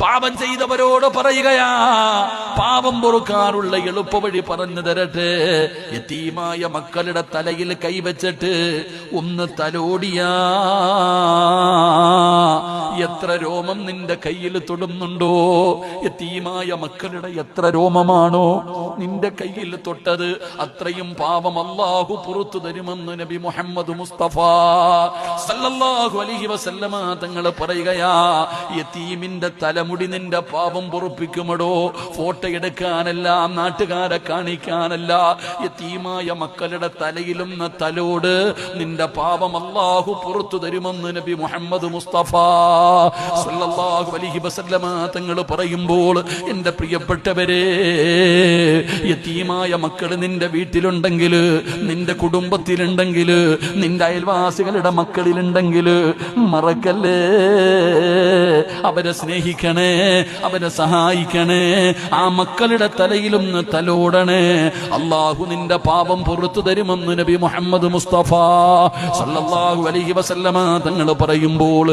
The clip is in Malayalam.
പാപം ചെയ്തവരോട് പറയുകയാ പാപം പൊറുക്കാനുള്ള എളുപ്പവഴി പറഞ്ഞു തരട്ടെ. എത്തീമായ മക്കളുടെ തലയിൽ കൈവച്ചിട്ട് ഒന്ന് തലോടിയാ. എത്ര രോമം നിന്റെ കയ്യിൽ തൊടുന്നുണ്ടോ? എത്തീമായ മക്കളുടെ എത്ര രോമമാണോ നിന്റെ കയ്യിൽ തൊട്ടത്? അത്രയും പാപം അള്ളാഹു പുറത്തു തരുമെന്ന് നബി മുഹമ്മദ് മുസ്തഫ. സല്ലല്ലാഹു അലൈഹി വസല്ലമ തങ്ങൾ പറയുകയാ യത്തീമിന്റെ തലമുടി നിന്റെ പാപം പൊറുപ്പിക്കുമടോ? ഫോട്ടോ എടുക്കാനല്ല നാട്ടുകാരെ കാണിക്കാനല്ല യത്തീമായ മക്കളുടെ തലയിലും തലോട് നിന്റെ പാപം അള്ളാഹു പുറത്തു തരുമെന്ന് നബി മുഹമ്മദ് മുസ്തഫ. സല്ലല്ലാഹു അലൈഹി വസല്ലമ തങ്ങൾ പറയുമ്പോൾ എന്റെ പ്രിയപ്പെട്ടവരെ യത്തീമായ മക്കൾ നിന്റെ വീട്ടിലുണ്ടെങ്കിൽ നിന്റെ കുടുംബത്തിലുണ്ടെങ്കിൽ നിന്റെ അയൽവാസികളുടെ മക്കളിലുണ്ടെങ്കിൽ മറക്കല്ലേ? അവരെ സ്നേഹിക്കണേ അവരെ സഹായിക്കണേ ആ മക്കളുടെ തലയിലും തലോടണേ. അള്ളാഹു നിന്റെ പാപം പുറത്തു തരുമെന്ന് നബി മുഹമ്മദ് മുസ്തഫ സല്ലല്ലാഹു അലൈഹി വസല്ലമ തങ്ങൾ പറയുമ്പോൾ